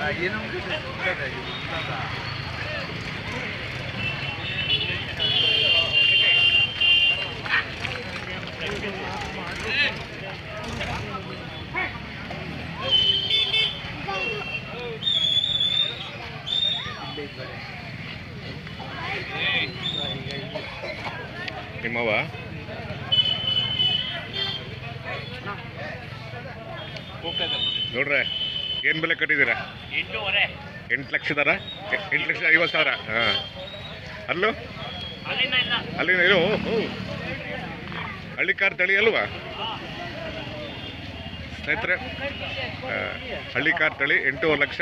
Aquí no me va? No. ಏನು ಬೆಲೆ ಕಟ್ಟಿದ್ದೀರಾ? ಎಂಟೂವರೆ. ಎಂಟು ಲಕ್ಷದರ ಎಂಟು ಲಕ್ಷದ ಐವತ್ತು ಸಾವಿರ? ಹಾಂ. ಅಲ್ಲೂ? ಅಲ್ಲಿಂದ ಇಲ್ಲ. ಅಲ್ಲಿ ಹಳ್ಳಿ ಕಾರ್ ತಳಿ ಅಲ್ವಾ? ಸ್ನೇಹಿತರೆ ಹಳ್ಳಿ ಕಾರ್ ತಳಿ ಎಂಟೂವರೆ ಲಕ್ಷ.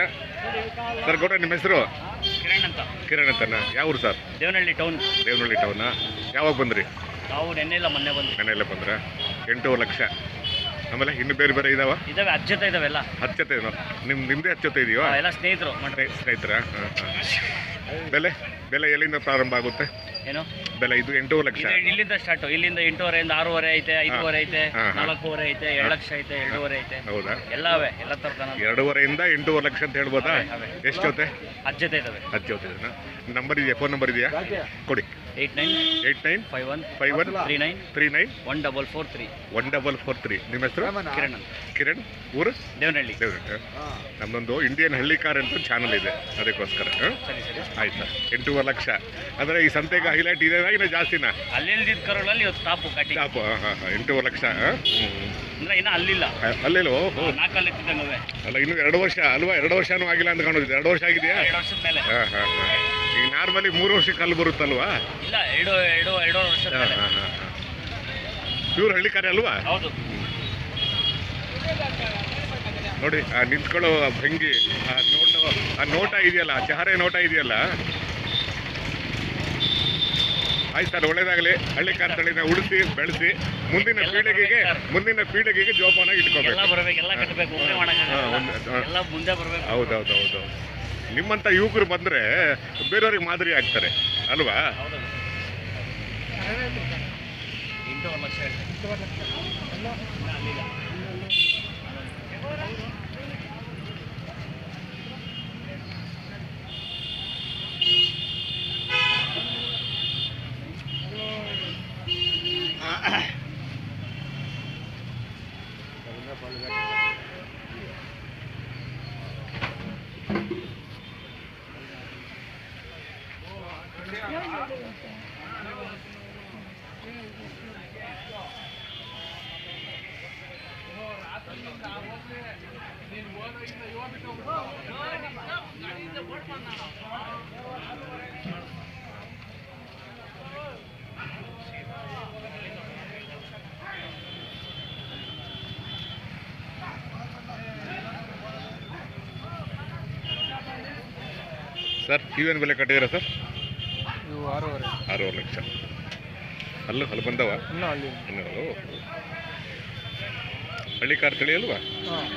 ಸರ್ ಗೌಡ ನಿಮ್ಮ ಹೆಸರು? ಕಿರಣ್ ಅಂತ. ಕಿರಣ್ ಅಂತನ? ಯಾವ ಊರು ಸರ್? ದೇವನಹಳ್ಳಿ ಟೌನ್. ದೇವನಹಳ್ಳಿ ಟೌನಾ? ಯಾವಾಗ ಬಂದ್ರಿ? ನಾವು ನೆನ್ನೆ ಇಲ್ಲ ಮೊನ್ನೆ ಬಂದ್ರಿ ನೆನ್ನೆಲ್ಲ ಬಂದ್ರ? ಎಂಟೂವರೆ ಲಕ್ಷ. ಆಮೇಲೆ ಇನ್ನು ಬೇರೆ ಬೇರೆ ಇದಾವ? ಇದಾವೆ ಅಜ್ಜತೆ ಇದಾವೆಲ್ಲ ಹತ್ತು ಜೊತೆ ಏನೋ? ನಿಮ್ಮ ಹಿಂದೆ ಹತ್ತು ಜೊತೆ ಇದೆಯೋ ಎಲ್ಲ ಸ್ನೇಹಿತರು ಮಾಡ್ರಿ ಸ್ನೇಹಿತರ? ಬೆಲೆ? ಬೆಲೆ ಎಲ್ಲಿಂದ ಪ್ರಾರಂಭ ಆಗುತ್ತೆ? ಏನು? ಬೆಲೆ ಇದು ಎಂಟೂವರೆ ಲಕ್ಷ. ಇಲ್ಲಿಂದ ಸ್ಟಾರ್ಟ್ ಇಲ್ಲಿಂದ ಎಂಟೂವರೆಯಿಂದ ಆರೂವರೆ ಐತೆ ಐದೂವರೆ ಐತೆ. ನಾಲ್ಕೂವರೆ ಐತೆ ಎರಡು ಲಕ್ಷ ಐತೆ ಎರಡೂವರೆ ಐತೆ. ಹೌದಾ? ಎಲ್ಲ ಅವೆ ಎಲ್ಲ ತರದನ ಎರಡೂವರೆಯಿಂದ ಎಂಟೂವರೆ ಲಕ್ಷ ಅಂತ ಹೇಳ್ಬೋದಾ? ಎಷ್ಟು ಅವೆ. ಎಷ್ಟು ಜೊತೆ? ಅಜ್ಜತೆ ಇದಾವೆ. ಹತ್ತು ಜೊತೆ ನಂಬರ್ ಇದೆಯಾ? ಫೋನ್ ನಂಬರ್ ಇದೆಯಾ? ಕೊಡಿ. Eight nine eight nine five one five one three nine three nine one double four three one double four three ನಿಮ್ಮ ಹೆಸರು? ಕಿರಣ್ ಅಂತ ಕಿರಣ್. ಊರು? ದೇವನಹಳ್ಳಿ. ದೇವ್ರ ನಮ್ಮದೊಂದು ಇಂಡಿಯನ್ ಹಳ್ಳಿಕಾರ್ ಅಂತ ಚಾನಲ್ ಇದೆ. ಅದಕ್ಕೋಸ್ಕರ. ಹಾಂ ಸರಿ ಸರಿ. ಆಯ್ತಾ ಎಂಟೂವರೆ ಲಕ್ಷ. ಅಂದರೆ ಈ ಸಂತೆಗೆ ಹೈಲೈಟ್ ಇದೆ ಇನ್ನು ಜಾಸ್ತಿನಾ? ಅಲ್ಲಿ ಕರುಗಳಲ್ಲಿ ಇವತ್ತು ಟಾಪು ಕಟ್ಟಿ ಟಾಪ್ ಹಾಂ ಹಾಂ ಹಾಂ. ಎಂಟೂವರೆ ಲಕ್ಷ ಹಾಂ? ಅಂದ್ರೆ ಇನ್ನ ಅಲ್ಲಿಲ್ಲ. ಅಲ್ಲೆಲ್ಲೋ? ಓ ನಾಲ್ಕಲ್ಲಿ ಅಲ್ಲ ಇನ್ನು ಎರಡು ವರ್ಷ ಅಲ್ವಾ? ಎರಡು ವರ್ಷನೂ ಆಗಿಲ್ಲ ಅಂತ ಕಾಣೋದು ಎರಡು ವರ್ಷ ಆಗಿದೆಯಾ? ಎರಡು ವರ್ಷದ ಮೇಲೆ. ಹಾಂ ಹಾಂ ಹಾಂ. ಈಗ ನಾರ್ಮಲಿ ಮೂರು ವರ್ಷಕ್ಕೆ ಕಲ್ಲು ಬರುತ್ತಲ್ವಾ? ಇಲ್ಲ ಎರಡು ಎರಡು ಎರಡು ವರ್ಷ ಹಾಂ ಹಾಂ ಹಳ್ಳಿಕಾರಿ ಅಲ್ವಾ? ಹೌದು. ನೋಡಿ ಆ ನಿಂತ್ಕೊಳ್ಳೋ ಆ ಭಂಗಿ ಆ ನೋಟ ಆ ನೋಟ ಇದೆಯಲ್ಲ ಆ ಚಹರೆ ನೋಟ ಇದೆಯಲ್ಲ? ಆಯ್ತು ಸರ್ ಒಳ್ಳೇದಾಗಲಿ. ಹಳ್ಳಿ ತಳಿನ ಉಳಿಸಿ ಬೆಳೆಸಿ ಮುಂದಿನ ಪೀಳಿಗೆಗೆ. ಮುಂದಿನ ಪೀಳಿಗೆಗೆ ಜೋಪಾನಾಗಿ ಎಲ್ಲ ಇಟ್ಕೋಬೇಕು ಹೌದೌದು ಎಲ್ಲ ಕಟ್ಟಬೇಕು ಒಬ್ಬನೇ ಹಾ, ಮಾಡಕ್ಕಾಗಲ್ಲ. ಒಂದು- ಹಾ. ಎಲ್ಲ ಮುಂದೆ ಬರ್ಬೇಕು. ಹೌದೌದು ಹೌದು ನಿಮ್ಮಂಥ ಯುವಕರು ಬಂದರೆ ಬೇರೆಯವ್ರಿಗೆ ಮಾದರಿ ಆಗ್ತಾರೆ ಅಲ್ವಾ? ಲಕ್ಷ ಹೇಳ್ತೀನಿ ಅಲ್ಲಿಲ್ಲ ಸರ್ ಇವೇನು ಬೆಲೆ ಕಟ್ಟಿದ್ದೀರಾ ಸರ್? ಇವು ಆರೂವರೆ. ಆರೂವರೆ ಲಕ್ಷ. ಅಲ್ಲೂ ಅಲ್ಲಿ ಬಂದವ? ಇನ್ನೂ ಅಲ್ಲಿ ಹಳ್ಳಿ ಕಾರ ತಳಿ ಅಲ್ವಾ ಹಾಂ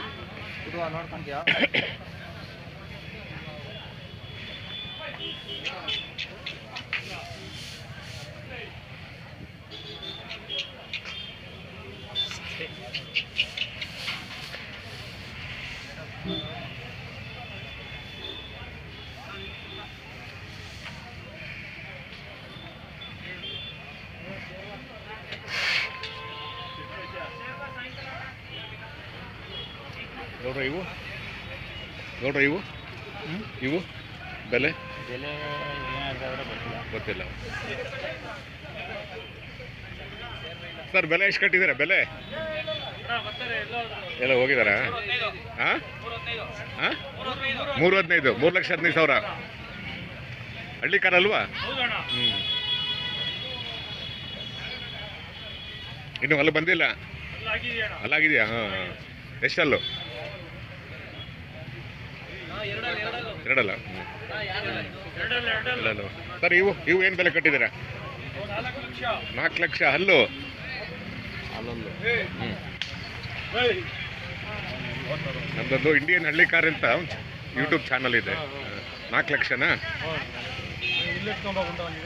ನೋಡ್ರಿ ಇವು. ನೋಡ್ರಿ ಇವು. ಇವು. ಬೆಲೆ? ಬೆಲೆ ಗೊತ್ತಿಲ್ಲ. ಗೊತ್ತಿಲ್ಲ. ಸರ್ ಬೆಲೆ ಎಷ್ಟು ಕಟ್ಟಿದ್ದೀರಾ? ಬೆಲೆ? ಎಲ್ಲ ಹೋಗಿದಾರಾ ಹಾಂ ಹಾಂ ಮೂರು ಹದಿನೈದು ಮೂರು ಲಕ್ಷ ಹದಿನೈದು ಸಾವಿರ. ಹಳ್ಳಿ ಕಾರ್ ಅಲ್ವಾ? ಹ್ಞೂ ಇನ್ನು ಅಲ್ಲಿ ಬಂದಿಲ್ಲ? ಅಲ್ಲಾಗಿದೆಯಾ ಹಾಂ ಹಾಂ. ಎಷ್ಟಲ್ಲು? ಎರಡಲ್ಲ. ಹ್ಞೂ ಎರಡಲ್ಲ. ಸರ್ ಇವು ಇವು ಏನು ಬೆಲೆ ಕಟ್ಟಿದ್ದೀರಾ? ನಾಲ್ಕು ಲಕ್ಷ ಹಲ್ಲು. ನಮ್ದೊಂದು ಹ್ಞೂ ನಮ್ಮದೊಂದು ಇಂಡಿಯನ್ ಹಳ್ಳಿ ಕಾರ್ ಅಂತ ಯೂಟ್ಯೂಬ್ ಚಾನಲ್ ಇದೆ. ನಾಲ್ಕು ಲಕ್ಷನಾ?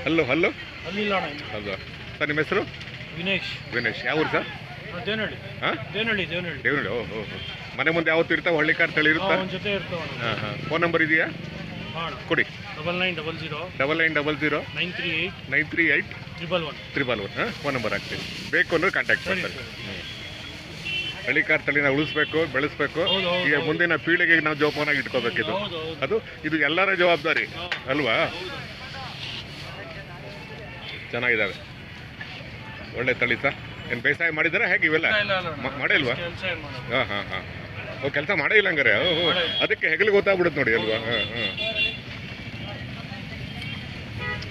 ಹಲೋ ಹಲ್ಲು? ಹಲ್ಲು. ಹೌದು ಸರ್ ನಿಮ್ಮ ಹೆಸರು? ವಿನೇಶ್. ವಿನೇಶ್. ಯಾವ ಊರು ಸರ್? ದೇವನಹಳ್ಳಿ. ಹಾಂ ದೇವನಹಳ್ಳಿ ದೇವನಹಳ್ಳಿ. ಓ ಹೋ ಹೋ. ಮನೆ ಮುಂದೆ ಯಾವತ್ತು ಇರ್ತಾವ? ಹಳ್ಳಿ ಕಾರ್ ತಳಿ ಇರುತ್ತಾ? ಒಂದು ಜೊತೆ ಇರ್ತಾವ ಹಾಂ ಹಾಂ. ಫೋನ್ ನಂಬರ್ ಇದೆಯಾ? ಹಾಂ. ಕೊಡಿ. Double nine double zero. Double nine double zero. Nine three eight. Nine three eight. Triple one. Triple one ಹಾಂ? ಫೋನ್ ನಂಬರ್ ಹಾಕ್ತೀನಿ. ಬೇಕು ಅಂದ್ರೆ ಕಾಂಟ್ಯಾಕ್ಟ್ ಸರಿ, ಮಾಡ್ತಾರೆ. ಸರಿ. ಹಳ್ಳಿ ಕಾರ್ ತಳಿನ ಉಳಿಸ್ಬೇಕು ಬೆಳೆಸ್ಬೇಕು. ಹೌದು, ಹೌದು, ಈಗ ಹೌದು. ಮುಂದಿನ ಪೀಳಿಗೆಗೆ ನಾವು ಜೋಪಾನಾಗಿ ಇಟ್ಕೋಬೇಕಿದು ಹೌದು ಹೌದು. ಅದು ಇದು ಎಲ್ಲರ ಜವಾಬ್ದಾರಿ ಹಾ. ಅಲ್ವಾ? ಚೆನ್ನಾಗಿದ್ದಾವೆ ಒಳ್ಳೆ ತಳಿ ಸರ್ ಏನು ಬೇಸಾಯ ಮಾಡಿದಾರಾ ಹೇಗೆ ಇವೆಲ್ಲ? ಇಲ್ಲ, ಇಲ್ಲ, ಇಲ್ಲ. ಮ- ಮಾಡಿಲ್ವಾ? ಕೆಲಸ ಏನು ಮಾಡೋದು? ಹಾಂ ಹಾಂ ಹಾಂ. ಕೆಲಸ ಮಾಡೇ ಇಲ್ಲ ಹಂಗಾರೆ. ಅದಕ್ಕೆ ಹೆಗಲು ಗೊತ್ತಾಗ್ಬಿಡುತ್ತೆ ನೋಡಿ ಅಲ್ವಾ? ಹಾಂ ಹಾಂ.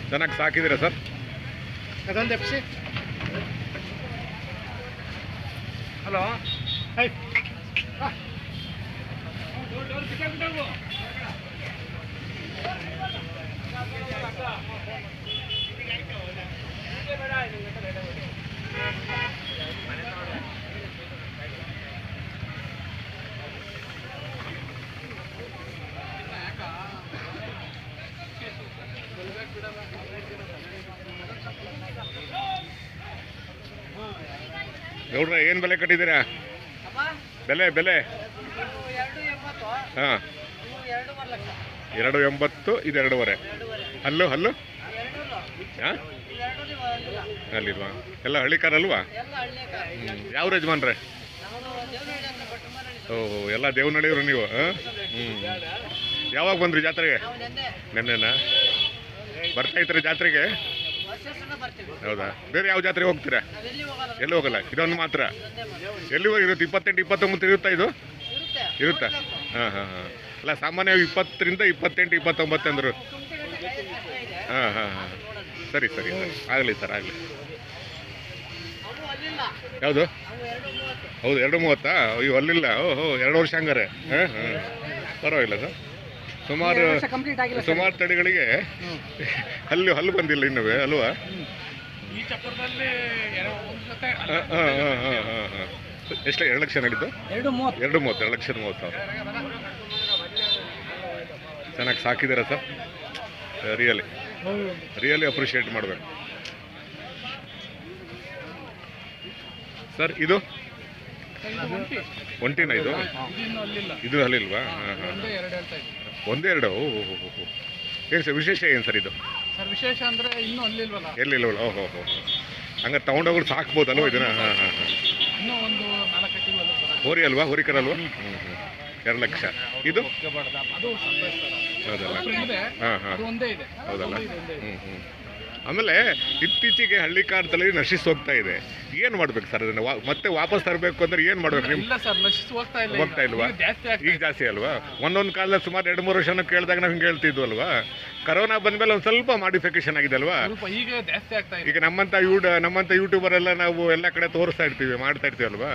ಚೆನ್ನಾಗಿ ಸಾಕಿದ್ದೀರಾ ಸರ್? ಅದೊಂದು ಎಪ್ಸಿ. ಹಲೋ. ಹೈ. ನೋಡ್ರ ಏನು ಬೆಲೆ ಕಟ್ಟಿದ್ದೀರಾ? ಬೆಲೆ ಬೆಲೆ? ಹಾಂ. ಎರಡು ಎಂಬತ್ತು ಇದು ಎರಡೂವರೆ. ಹಲ್ಲು ಹಲ್ಲು? ಹಾಂ? ಅಲ್ಲಿಲ್ವಾ? ಎಲ್ಲ ಹಳ್ಳಿ ಕಾರ್. ಅಲ್ವಾ. ಯಾವ ಯಜಮಾನ್ರೆ? ಓಹೋ ಎಲ್ಲ ದೇವನಹಳ್ಳಿಯವರು ನೀವು ಹಾಂ? ಹ್ಞೂ ಯಾವಾಗ ಬಂದ್ರಿ ಜಾತ್ರೆಗೆ? ನೆನ್ನೆನಾ? ಬರ್ತಾ ಇದ್ರಿ ಜಾತ್ರೆಗೆ? ಹೌದಾ? ಬೇರೆ ಯಾವ ಜಾತ್ರೆಗೆ ಹೋಗ್ತೀರಾ? ಎಲ್ಲಿ ಹೋಗಲ್ಲ? ಇದೊಂದು ಮಾತ್ರ. ಎಲ್ಲಿವರೆಗೆ ಇರುತ್ತೆ? ಇಪ್ಪತ್ತೆಂಟು ಇಪ್ಪತ್ತೊಂಬತ್ತು ಇರುತ್ತಾ ಇದು? ಇರುತ್ತಾ. ಹಾಂ ಹಾಂ ಹಾಂ. ಅಲ್ಲ ಸಾಮಾನ್ಯವಾಗಿ ಇಪ್ಪತ್ತರಿಂದ ಇಪ್ಪತ್ತೆಂಟು ಇಪ್ಪತ್ತೊಂಬತ್ತು ಅಂದರು. ಹಾಂ ಹಾಂ ಹಾಂ. ಸರಿ ಸರಿ ಸರಿ. ಆಗಲಿ ಸರ್ ಆಗಲಿ. ಯಾವುದು? ಹೌದು ಎರಡು ಮೂವತ್ತಾ? ಅಯ್ಯೋ ಅಲ್ಲಿಲ್ಲ. ಓಹೋ ಎರಡು ವರ್ಷ ಹಂಗಾರೆ. ಹಾಂ ಹಾಂ. ಪರವಾಗಿಲ್ಲ ಸರ್. ಸುಮಾರು ಸುಮಾರು ತಳಿಗಳಿಗೆ ಹಲ್ಲು ಹಲ್ಲು ಬಂದಿಲ್ಲ ಇನ್ನೂ ಅಲ್ವಾ? ಈ ಚಕ್ರದಲ್ಲಿ ಎರಡು ಜೊತೆ ಹಾಂ ಹಾಂ ಹಾಂ ಹಾಂ ಹಾಂ ಹಾಂ. ಎಷ್ಟು ಎರಡು ಲಕ್ಷ ನಡೀತು? ಎರಡು ಮೂವತ್ತು. ಎರಡು ಮೂವತ್ತು ಎರಡು ಲಕ್ಷದ ಮೂವತ್ತು ಸಾವಿರ. ಚೆನ್ನಾಗಿ ಸಾಕಿದ್ದೀರಾ ಸರ್? ರಿಯಲಿ ರಿಯಲಿ ಅಪ್ರಿಷಿಯೇಟ್ ಮಾಡಬೇಕು. ಸರ್ ಇದು? ಒಂಟಿನ ಇದು? ಇದು ಅಲ್ಲಿಲ್ವಾ? ಹಾಂ ಹಾಂ. ಒಂದೇ ಎರಡು ಹೇಳ್ತಾ ಇದ್ದೀನಿ ಒಂದೇ ಎರಡು ಓ. ಹೋ ಹೋ ಹೋ ಏನು ಸರ್ ವಿಶೇಷ ಏನು ಸರ್ ಇದು? ಸರ್ ವಿಶೇಷ ಅಂದರೆ ಇನ್ನೂ ಅಲ್ಲಿಲ್ವಲ್ಲ? ಎಲ್ಲಿಲ್ವಲ್ಲ? ಓಹೋ ಹೋ ಹಂಗಾರೆ ತೊಗೊಂಡೋಗ್ರು ಸಾಕ್ಬೋದಲ್ವ ಇದನ್ನ? ಹಾಂ ಹಾಂ ಹಾಂ ಇನ್ನೂ ಒಂದು ನಾಲ್ಕು ಹೋರಿ ಅಲ್ವಾ? ಹೋರಿಕರಲ್ವಾ ಹ್ಞೂ ಹ್ಞೂ ಎರಡು ಲಕ್ಷ. ಇದು? ಹೌದಲ್ಲ. ಹಾಂ ಹಾಂ. ಹೌದಲ್ಲ. ಹ್ಮ್, ಹ್ಮ್. ಆಮೇಲೆ ಇತ್ತೀಚೆಗೆ ಹಳ್ಳಿ ಕಾರ್ತಲ್ಲಿ ನಶಿಸಿ ಹೋಗ್ತಾ ಇದೆ. ಏನು ಮಾಡ್ಬೇಕು ಸರ್ ಅದನ್ನ? ಮತ್ತೆ ವಾಪಸ್ ತರಬೇಕು ಅಂದ್ರೆ ಏನು ಮಾಡ್ಬೇಕು ನಿಮ್ ಇಲ್ಲ ಸರ್ ನಶಿಸಿ ಹೋಗ್ತಾ ಇಲ್ವಾ? ಈಗ ಜಾಸ್ತಿ ಅಲ್ವಾ? ಒಂದೊಂದು ಕಾಲದಲ್ಲಿ ಸುಮಾರು ಎರಡು ಮೂರು ವರ್ಷನ ಕೇಳಿದಾಗ ನಾವು ಹಿಂಗೆ ಹೇಳ್ತಿದ್ವು ಅಲ್ವಾ? ಕರೋನಾ ಬಂದ್ಮೇಲೆ ಒಂದು ಸ್ವಲ್ಪ ಮಾಡಿಫಿಕೇಶನ್ ಆಗಿದೆ ಅಲ್ವಾ? ಈಗ ಜಾಸ್ತಿ ಆಗ್ತಾ ಇದೆ. ಈಗ ನಮ್ಮಂಥ ಯೂಡ್ ನಮ್ಮಂಥ ಯೂಟ್ಯೂಬರ್ ಎಲ್ಲ ನಾವು ಎಲ್ಲ ಕಡೆ ತೋರಿಸ್ತಾ ಇರ್ತೀವಿ ಮಾಡ್ತಾ ಇರ್ತೀವಿ ಅಲ್ವಾ?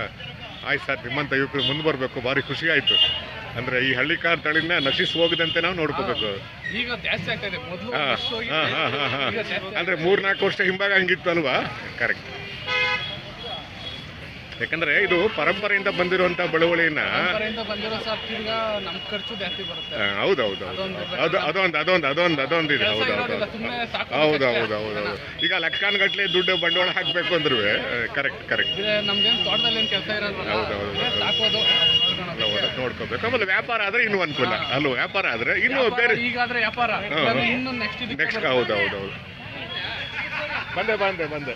ಆಯ್ತು ಸರ್ ನಿಮ್ಮಂತ ಯುವಕರು ಮುಂದೆ ಬರಬೇಕು ಭಾರಿ ಖುಷಿ ಆಯಿತು. ಅಂದರೆ ಈ ಹಳ್ಳಿ ಕಾರ್ ತಳಿನ ನಶಿಸಿ ಹೋಗದಂತೆ ನಾವು ನೋಡ್ಕೋಬೇಕು. ಈಗ ಜಾಸ್ತಿ ಆಗ್ತಾ ಇದೆ. ಮೊದಲು ಹಾ, ಹಾ, ಹಾ, ಹಾ, ಅಂದ್ರೆ ಮೂರ್ನಾಲ್ಕು ವರ್ಷ ಹಿಂಭಾಗ ಹಂಗಿತ್ತು ಅಲ್ವಾ? ಕರೆಕ್ಟ್ ಯಾಕಂದ್ರೆ ಇದು ಪರಂಪರೆಯಿಂದ ಬಂದಿರುವಂತ ಬಳುವಳಿನ ಪರಂಪರೆಯಿಂದ ಬಂದಿರೋ ಗಟ್ಲೆ ತಿರ್ಗಾ ನಮ್ ಖರ್ಚು ಜಾಸ್ತಿ ಬರುತ್ತೆ. ಆ, ಹೌದು ಹೌದು ಹೌದು ಅದು ಅದೊಂದು ಅದೊಂದು ಅದೊಂದು ಅದೊಂದು ಇದೆ. ಕೆಲಸ ಹೌದು ಹೌದು. ಇರೋದಿಲ್ಲ ಸುಮ್ಮನೆ ಸಾಕು. ಹೌದು ಹೌದು. ಹೌದು ಹೌದು ಈಗ ಲಕ್ಷಾನುಗಟ್ಲೆ ದುಡ್ಡು ಬಂಡವಾಳ ಹಾಕ್ಬೇಕು ಅಂದ್ರೂ ಕರೆಕ್ಟ್ ಕರೆಕ್ಟ್ ಇದ್ರೆ ನಮ್ದೇನ್ ತೋಟದಲ್ಲಿ ಏನ್ ಕೆಲಸ ಇರಲ್ವಲ್ಲ? ಹೌದು, ಹೌದು, ಇದ್ರೆ ಹೌದು. ಸಾಕೋದು ನೋಡ್ಕೊಳೋದು. ನೋಡ್ಕೋಬೇಕು. ಆಮೇಲೆ ವ್ಯಾಪಾರ ಆದ್ರೆ ಇನ್ನೂ ಅನುಕೂಲ. ಅಲ್ವ ವ್ಯಾಪಾರ ಆದ್ರೆ ಇನ್ನೂ ವ್ಯಾಪಾರ ಬೇರೆ ಈಗಾದ್ರೆ ವ್ಯಾಪಾರ. ಹಾ, ಹಾ. ಇನ್ನು ನೆಕ್ಸ್ಟ್ ನೆಕ್ಸ್ಟ್ ಹೌದು ಹೌದು ಹೌದು ಬಂದೆ ಬಂದೆ ಬಂದೆ.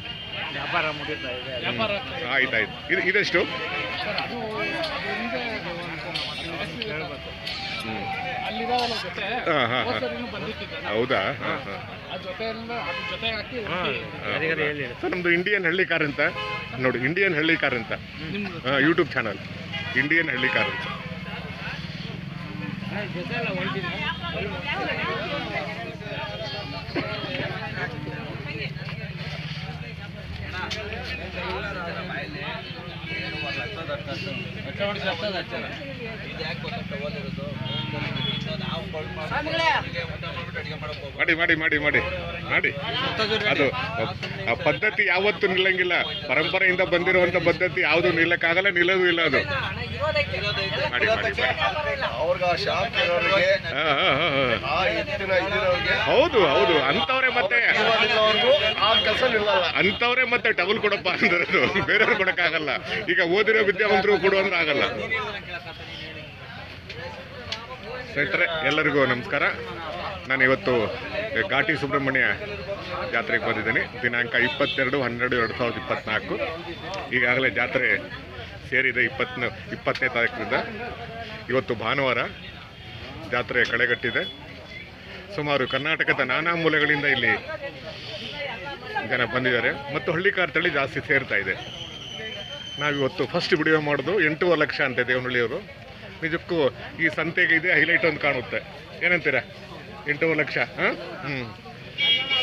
ವ್ಯಾಪಾರ ಮುಗಿತಾ ಇದೆ. ವ್ಯಾಪಾರ. ಆಯ್ತು ಆಯ್ತು. ಇದು ಇದೆಷ್ಟು? ಅದು ಹಿಂದೆ ಹೇಳ್ಬೇಕು. ಜೊತೆ? ಸರ್ ನಮ್ದು ಇಂಡಿಯನ್ ಹಳ್ಳಿ ಕಾರ್ ಅಂತ. ನೋಡಿ ಇಂಡಿಯನ್ ಹಳ್ಳಿ ಕಾರ್ ಅಂತ. YouTube channel Indian Halli car ಅಂತ ಜೊತೆ ಎಲ್ಲ ಹೊಲ್ದಿದೆ ಮಾಡಿ ಮಾಡಿ ಮಾಡಿ ಮಾಡಿ ಮಾಡಿ. ಅದು ಆ ಪದ್ಧತಿ ಯಾವತ್ತೂ ನಿಲ್ಲಂಗಿಲ್ಲ. ಪರಂಪರೆಯಿಂದ ಬಂದಿರುವಂತ ಪದ್ಧತಿ ಯಾವುದು ನಿಲ್ಲಕ್ಕಾಗಲ್ಲ, ನಿಲ್ಲೋದು ಇಲ್ಲ ಅದು. ಅವ್ರಿಗೆ ಆ ಶಾಪ್ ಇರೋರಿಗೆ ಹಾ, ಹಾ, ಹಾ, ಹಾ. ಆ ಎತ್ತಿನ ಇದಿರೋರಿಗೆ ಹೌದು ಹೌದು. ಅಂತವ್ರೆ ಮತ್ತೆ ಅವ್ರಿಗೂ ಆ ಕೆಲಸ ನಿಲ್ಲಲ್ಲ ಅಂತವ್ರೆ ಮತ್ತೆ ಟಗಲ್ ಕೊಡಪ್ಪ ಅಂದಿರೋದು ಬೇರೆಯವ್ರು ಕೊಡಕ್ಕಾಗಲ್ಲ. ಈಗ ಓದಿರೋ ವಿದ್ಯಾವಂತರು ಕೊಡು ಅಂದ್ರೆ ಆಗಲ್ಲ. ಸ್ನೇಹಿತರೆ ಎಲ್ಲರಿಗೂ ನಮಸ್ಕಾರ. ನಾನು ಇವತ್ತು ಘಾಟಿ ಸುಬ್ರಹ್ಮಣ್ಯ ಜಾತ್ರೆಗೆ ಬಂದಿದ್ದೀನಿ. ದಿನಾಂಕ ಇಪ್ಪತ್ತೆರಡು ಹನ್ನೆರಡು ಎರಡು ಸಾವಿರದ ಇಪ್ಪತ್ತ್ನಾಲ್ಕು ಈಗಾಗಲೇ ಜಾತ್ರೆ ಸೇರಿದೆ ಇಪ್ಪತ್ತನೇ ಇಪ್ಪತ್ತನೇ ತಾರೀಕಿನಿಂದ. ಇವತ್ತು ಭಾನುವಾರ ಜಾತ್ರೆ ಕಳೆಗಟ್ಟಿದೆ. ಸುಮಾರು ಕರ್ನಾಟಕದ ನಾನಾ ಮೂಲೆಗಳಿಂದ ಇಲ್ಲಿ ಜನ ಬಂದಿದ್ದಾರೆ. ಮತ್ತು ಹಳ್ಳಿ ತಳಿ ಜಾಸ್ತಿ ಸೇರ್ತಾ ಇದೆ. ನಾವಿವತ್ತು ಫಸ್ಟ್ ಬಿಡಿವೆ ಮಾಡೋದು ಎಂಟೂವರೆ ಲಕ್ಷ ಅಂತೆ ದೇವನಹಳ್ಳಿಯವರು ನಿಜಕ್ಕೂ ಈ ಸಂತೆಗೆ ಇದೆ ಹೈಲೈಟ್ ಒಂದು ಕಾಣುತ್ತೆ. ಏನಂತೀರಾ? ಎಂಟೂವರೆ ಲಕ್ಷ, ಹಾಂ? ಹ್ಞೂ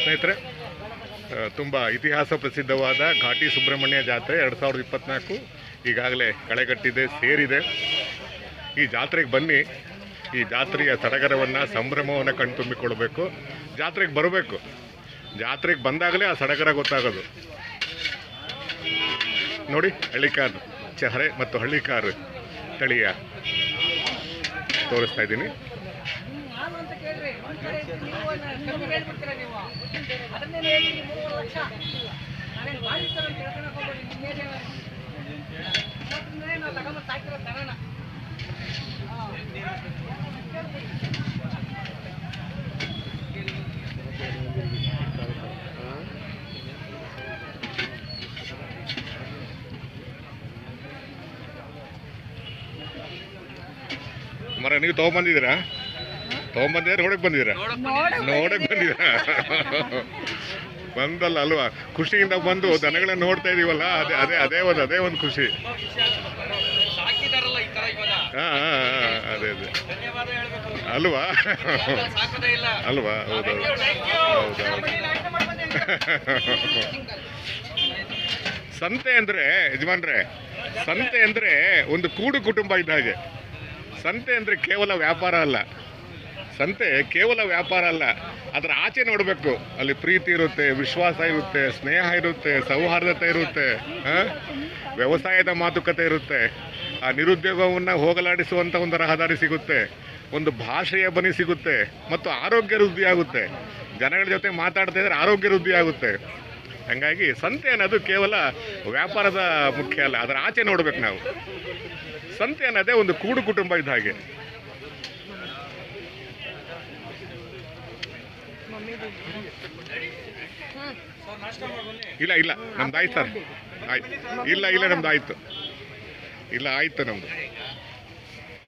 ಸ್ನೇಹಿತರೆ ತುಂಬ ಇತಿಹಾಸ ಪ್ರಸಿದ್ಧವಾದ ಘಾಟಿ ಸುಬ್ರಹ್ಮಣ್ಯ ಜಾತ್ರೆ ಎರಡು ಸಾವಿರದ ಇಪ್ಪತ್ನಾಲ್ಕು. ಈಗಾಗಲೇ ಕಳೆಗಟ್ಟಿದೆ, ಸೇರಿದೆ. ಈ ಜಾತ್ರೆಗೆ ಬನ್ನಿ. ಈ ಜಾತ್ರೆಯ ಸಡಗರವನ್ನು, ಸಂಭ್ರಮವನ್ನು ಕಣ್ತುಂಬಿಕೊಳ್ಬೇಕು. ಜಾತ್ರೆಗೆ ಬರಬೇಕು. ಜಾತ್ರೆಗೆ ಬಂದಾಗಲೇ ಆ ಸಡಗರ ಗೊತ್ತಾಗೋದು. ನೋಡಿ, ಹಳ್ಳಿಕಾರ್ ಚಹರೆ ಮತ್ತು ಹಳ್ಳಿಕಾರ್ ತಳಿಯ ತೋರಿಸ್ತಾ ಇದ್ದೀನಿ ನಾನು ಅಂತ ಕೇಳ್ರಿ ಒಂದ್ ಕಡೆ ಇರ್ತೀನಿ, ನೀವು ಕಮ್ಮಿ ಹೇಳ್ಬಿಡ್ತೀರಾ ನೀವು ಅದನ್ನೇ ಹೇಳಿ ಮೂರುವರೆ ಲಕ್ಷ ನಾನೇನು ಮಾಡಿರ್ತಾರೆ ಅಂತ ಹೇಳ್ಕೊಳಕ್ ಹೋಗ್ಬೇಡಿ ನಿಮ್ಗೇನೆ ಇವತ್ತಿಂದನೇ ನಾವು ತಗೊಂಬಂದು ಸಾಕಿರೋ ದನನ ಮರ ನೀವು ತೊಗೊಂಬಂದಿದ್ದೀರಾ? ತೊಗೊಂಬಂದಿದ್ದೀರಾ ನೋಡಕ್ ಬಂದಿದ್ದೀರಾ? ನೋಡಕ್ಕೆ ಬಂದಿದ್ದೀರಾ? ಬಂದಲ್ಲ ಅಲ್ವಾ? ಖುಷಿಯಿಂದ ಬಂದು ದನಗಳನ್ನ ನೋಡ್ತಾ ಇದೀವಲ್ಲ ಅದೇ ಅದೇ ಅದೇ ಒಂದು ಅದೇ ಒಂದು ಖುಷಿ. ಹಾಂ ಹಾ ಅದೇ ಅದೇ. ಅಲ್ವಾ? ಅಲ್ವಾ? ಹೌದೌದು ಹೌದೌದು ಸಂತೆ ಅಂದ್ರೆ ಯಜಮಾನ್ರೆ ಸಂತೆ ಅಂದ್ರೆ ಒಂದು ಕೂಡು ಕುಟುಂಬ ಇದ್ದ ಹಾಗೆ. ಸಂತೆ ಅಂದರೆ ಕೇವಲ ವ್ಯಾಪಾರ ಅಲ್ಲ. ಸಂತೆ ಕೇವಲ ವ್ಯಾಪಾರ ಅಲ್ಲ. ಅದರ ಆಚೆ ನೋಡಬೇಕು. ಅಲ್ಲಿ ಪ್ರೀತಿ ಇರುತ್ತೆ, ವಿಶ್ವಾಸ ಇರುತ್ತೆ, ಸ್ನೇಹ ಇರುತ್ತೆ, ಸೌಹಾರ್ದತೆ ಇರುತ್ತೆ? ವ್ಯವಸಾಯದ ಮಾತುಕತೆ ಇರುತ್ತೆ. ಆ ನಿರುದ್ಯೋಗವನ್ನು ಹೋಗಲಾಡಿಸುವಂಥ ಒಂದು ರಹದಾರಿ ಸಿಗುತ್ತೆ. ಒಂದು ಭಾಷೆಯ ಬನಿ ಸಿಗುತ್ತೆ. ಮತ್ತು ಆರೋಗ್ಯ ವೃದ್ಧಿ ಆಗುತ್ತೆ. ಜನಗಳ ಜೊತೆ ಮಾತಾಡ್ತಾ ಇದ್ರೆ ಆರೋಗ್ಯ ವೃದ್ಧಿ ಆಗುತ್ತೆ. ಹಂಗಾಗಿ ಸಂತೆ ಅನ್ನೋದು ಕೇವಲ ವ್ಯಾಪಾರದ ಮುಖ್ಯ ಅಲ್ಲ. ಅದರ ಆಚೆ ನೋಡ್ಬೇಕು ನಾವು. ಸಂತೆ ಅನ್ನೋದೇ ಒಂದು ಕೂಡು ಕುಟುಂಬ ಇದ್ದ ಹಾಗೆ. ಇಲ್ಲ ಇಲ್ಲ, ನಮ್ದು ಆಯ್ತು ಸರ್. ಆಯ್ತು. ಇಲ್ಲ ಇಲ್ಲ, ನಮ್ದು ಆಯ್ತು. ಇಲ್ಲ, ಆಯ್ತು ನಮ್ದು.